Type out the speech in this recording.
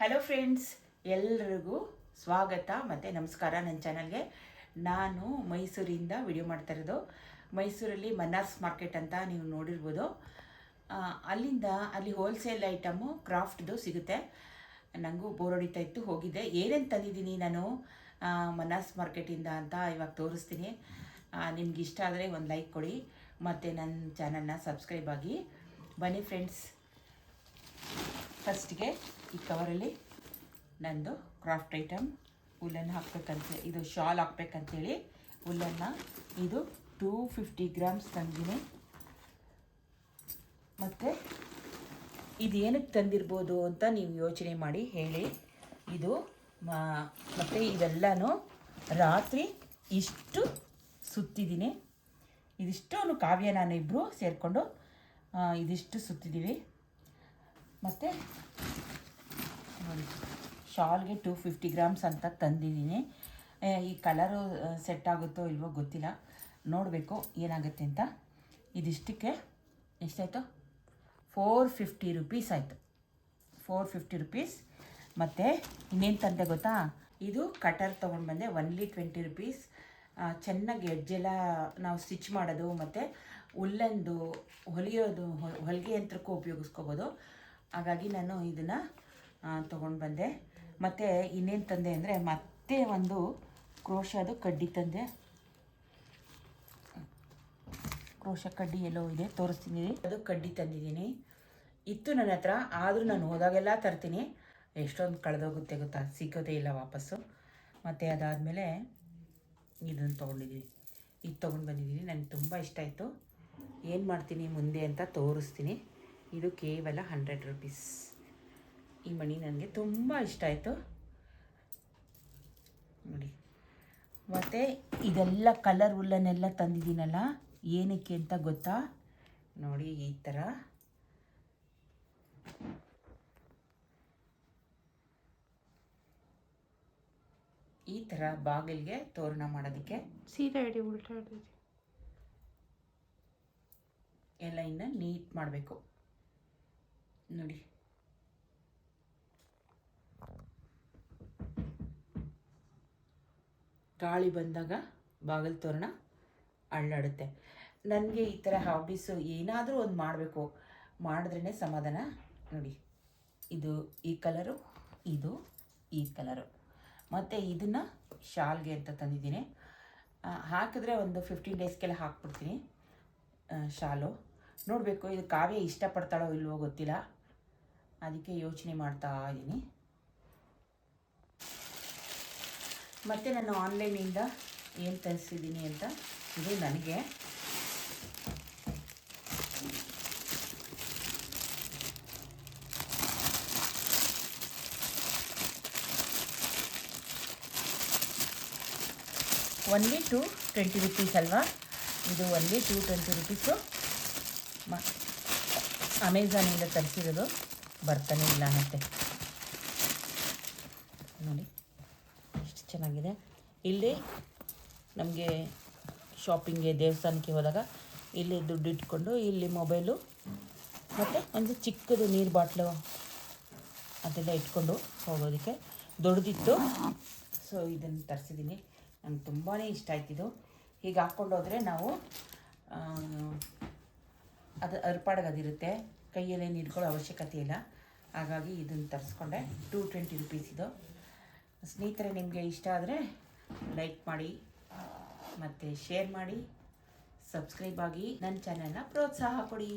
Hello friends ಎಲ್ಲರಿಗೂ ಸ್ವಾಗತ ಮತ್ತು ನಮಸ್ಕಾರ ನನ್ನ ಚಾನಲ್ಗೆ ನಾನು ಮೈಸೂರಿಂದ ವಿಡಿಯೋ ಮಾಡ್ತಾ ಇರೋದು. ಮೈಸೂರಲ್ಲಿ ಮನ್ನಾಸ್ ಮಾರ್ಕೆಟ್ ಅಂತ ನೀವು ನೋಡಿರ್ಬೋದು. ಅಲ್ಲಿಂದ ಅಲ್ಲಿ ಹೋಲ್ಸೇಲ್ ಐಟಮು ಕ್ರಾಫ್ಟ್ದು ಸಿಗುತ್ತೆ. ನನಗೂ ಬೋರ್ ಹೊಡಿತಾ ಇತ್ತು, ಹೋಗಿದ್ದೆ. ಏನೇನು ತಂದಿದ್ದೀನಿ ನಾನು ಮನ್ನಾಸ್ ಮಾರ್ಕೆಟಿಂದ ಅಂತ ಇವಾಗ ತೋರಿಸ್ತೀನಿ. ನಿಮ್ಗೆ ಇಷ್ಟ ಆದರೆ ಒಂದು ಲೈಕ್ ಕೊಡಿ. ಮತ್ತು ನನ್ನ ಚಾನಲ್ನ ಸಬ್ಸ್ಕ್ರೈಬ್ ಆಗಿ. ಬನ್ನಿ ಫ್ರೆಂಡ್ಸ್ ಫಸ್ಟ್ಗೆ ಈ ಕವರಲ್ಲಿ ನಂದು ಕ್ರಾಫ್ಟ್ ಐಟಮ್ ಉಲ್ಲನ್ನು ಹಾಕ್ಬೇಕಂತ, ಇದು ಶಾಲ್ ಹಾಕ್ಬೇಕಂತೇಳಿ, ಉಲ್ಲನ್ನು ಇದು ಟೂ ಫಿಫ್ಟಿ ಗ್ರಾಮ್ಸ್ ತಂದಿನಿ. ಮತ್ತು ಇದು ಏನಕ್ಕೆ ತಂದಿರ್ಬೋದು ಅಂತ ನೀವು ಯೋಚನೆ ಮಾಡಿ, ಹೇಳಿ. ಇದು ಮತ್ತು ಇವೆಲ್ಲನೂ ರಾತ್ರಿ ಇಷ್ಟು ಸುತ್ತಿದ್ದೀನಿ. ಇದಿಷ್ಟು ಕಾವ್ಯ ನಾನು ಇಬ್ಬರು ಸೇರಿಕೊಂಡು ಇದಿಷ್ಟು ಸುತ್ತಿದ್ದೀವಿ. ಮತ್ತು ಶಾಲ್ಗೆ ಟೂ ಫಿಫ್ಟಿ ಗ್ರಾಮ್ಸ್ ಅಂತ ತಂದಿದ್ದೀನಿ. ಈ ಕಲರು ಸೆಟ್ ಆಗುತ್ತೋ ಇಲ್ವೋ ಗೊತ್ತಿಲ್ಲ. ನೋಡಬೇಕು ಏನಾಗುತ್ತೆ ಅಂತ. ಇದಿಷ್ಟಕ್ಕೆ ಎಷ್ಟಾಯಿತು? ಫೋರ್ ಫಿಫ್ಟಿ ರುಪೀಸ್ ಆಯಿತು. ಫೋರ್ ಫಿಫ್ಟಿ ರುಪೀಸ್ ಮತ್ತು ಇನ್ನೇನು ತಂದೆ ಗೊತ್ತಾ? ಇದು ಕಟರ್ ತೊಗೊಂಡು ಬಂದೆ ಒನ್ಲಿ ಟ್ವೆಂಟಿ ರುಪೀಸ್ ಚೆನ್ನಾಗಿ ಎಡ್ಜೆಲ್ಲ ನಾವು ಸ್ಟಿಚ್ ಮಾಡೋದು, ಮತ್ತು ಉಲ್ಲಂದು, ಹೊಲಿಯೋದು ಹೊಲಿಗೆ ಯಂತ್ರಕ್ಕೂ ಉಪಯೋಗಿಸ್ಕೋಬೋದು. ಹಾಗಾಗಿ ನಾನು ಇದನ್ನು ತೊಗೊಂಡು ಬಂದೆ. ಮತ್ತು ಇನ್ನೇನು ತಂದೆ ಅಂದರೆ ಮತ್ತೆ ಒಂದು ಕ್ರೋಶದು ಕಡ್ಡಿ ತಂದೆ. ಕ್ರೋಶ ಕಡ್ಡಿ ಎಲ್ಲೋ ಇದೆ, ತೋರಿಸ್ತೀನಿ. ಅದು ಕಡ್ಡಿ ತಂದಿದ್ದೀನಿ. ಇತ್ತು ನನ್ನ ಹತ್ರ, ಆದರೂ ನಾನು ಹೋದಾಗೆಲ್ಲ ತರ್ತೀನಿ. ಎಷ್ಟೊಂದು ಕಳೆದೋಗುತ್ತೆ ಗೊತ್ತಾ? ಸಿಗೋದೇ ಇಲ್ಲ ವಾಪಸ್ಸು. ಮತ್ತು ಅದಾದಮೇಲೆ ಇದನ್ನು ತೊಗೊಂಡಿದ್ದೀನಿ. ಇದು ತೊಗೊಂಡು ಬಂದಿದ್ದೀನಿ. ನನಗೆ ತುಂಬ ಇಷ್ಟ ಆಯಿತು. ಏನು ಮಾಡ್ತೀನಿ ಮುಂದೆ ಅಂತ ತೋರಿಸ್ತೀನಿ. ಇದು ಕೇವಲ ಹಂಡ್ರೆಡ್ ರುಪೀಸ್ ಈ ಮಣಿ ನನಗೆ ತುಂಬ ಇಷ್ಟ ಆಯಿತು. ನೋಡಿ. ಮತ್ತು ಇದೆಲ್ಲ ಕಲರ್ ಉಲ್ಲನ್ನೆಲ್ಲ ತಂದಿದ್ದೀನಲ್ಲ ಏನಕ್ಕೆ ಅಂತ ಗೊತ್ತಾ? ನೋಡಿ ಈ ಥರ ಈ ಥರ ಬಾಗಿಲಿಗೆ ತೋರಣ ಮಾಡೋದಕ್ಕೆ ಸೀದಾ ಇಡಿ ಉಲ್ಟಾ ಹಿಡಿದಿ ಎಲ್ಲ ಇನ್ನು ನೀಟ್ ಮಾಡಬೇಕು. ನೋಡಿ. ಗಾಳಿ ಬಂದಾಗ ಬಾಗಿಲು ತೋರಣ ಅಳ್ಳಾಡುತ್ತೆ. ನನಗೆ ಈ ಥರ ಹಾಬೀಸು ಏನಾದರೂ ಒಂದು ಮಾಡಬೇಕು. ಮಾಡಿದ್ರೇ ಸಮಾಧಾನ. ನೋಡಿ, ಇದು ಈ ಕಲರು ಇದು ಈ ಕಲರು ಮತ್ತು ಇದನ್ನು ಶಾಲ್ಗೆ ಅಂತ ತಂದಿದ್ದೀನಿ. ಹಾಕಿದ್ರೆ ಒಂದು ಫಿಫ್ಟೀನ್ ಡೇಸ್ಗೆಲ್ಲ ಹಾಕ್ಬಿಡ್ತೀನಿ. ಶಾಲು. ನೋಡಬೇಕು, ಇದು ಕಾವ್ಯ ಇಷ್ಟಪಡ್ತಾಳೋ ಇಲ್ವೋ ಗೊತ್ತಿಲ್ಲ. ಅದಕ್ಕೆ ಯೋಚನೆ ಮಾಡ್ತಾ ಇದ್ದೀನಿ ಮತ್ತು ನಾನು ಆನ್ಲೈನಿಂದ ಏನು ತರಿಸಿದ್ದೀನಿ ಅಂತ ಇದು ನನಗೆ. ಒನ್ಲಿ ಟು ಟ್ವೆಂಟಿ ರುಪೀಸ್ ಅಲ್ವಾ? ಇದು ಒನ್ಲಿ ಟು ಟ್ವೆಂಟಿ ರುಪೀಸು ಮ ಅಮೆಝಾನಿಂದ ತರಿಸಿರೋದು ಬರ್ತಾನೆ ಇಲ್ಲ ಮತ್ತೆ. ನೋಡಿ. ಚೆನ್ನಾಗಿದೆ. ಇಲ್ಲಿ ನಮಗೆ ಶಾಪಿಂಗ್ಗೆ ದೇವಸ್ಥಾನಕ್ಕೆ ಹೋದಾಗ ಇಲ್ಲಿ ದುಡ್ಡು ಇಟ್ಕೊಂಡು ಇಲ್ಲಿ ಮೊಬೈಲು ಮತ್ತು ಒಂದು ಚಿಕ್ಕದು ನೀರು ಬಾಟ್ಲು ಅದೆಲ್ಲ ಇಟ್ಕೊಂಡು ಹೋಗೋದಕ್ಕೆ ದೊಡ್ಡದಿತ್ತು. ಸೊ ಇದನ್ನು ತರಿಸಿದ್ದೀನಿ. ನಂಗೆ ತುಂಬಾ ಇಷ್ಟ ಆಯ್ತಿದು ಹೀಗೆ ಹಾಕ್ಕೊಂಡು ಹೋದರೆ ನಾವು ಅದು ಅರ್ಪಾಡಗದಿರುತ್ತೆ. ಕೈಯಲ್ಲೇನು ಇಟ್ಕೊಳ್ಳೋ ಅವಶ್ಯಕತೆ ಇಲ್ಲ. ಹಾಗಾಗಿ ಇದನ್ನು ತರಿಸ್ಕೊಂಡೆ. ಟೂ ಟ್ವೆಂಟಿ ರುಪೀಸಿದು ಸ್ನೇಹಿತರೆ, ನಿಮಗೆ ಇಷ್ಟ ಆದರೆ ಲೈಕ್ ಮಾಡಿ ಮತ್ತು ಶೇರ್ ಮಾಡಿ ಸಬ್ಸ್ಕ್ರೈಬ್ ಆಗಿ ನನ್ನ ಚಾನಲ್ನ ಪ್ರೋತ್ಸಾಹ ಕೊಡಿ.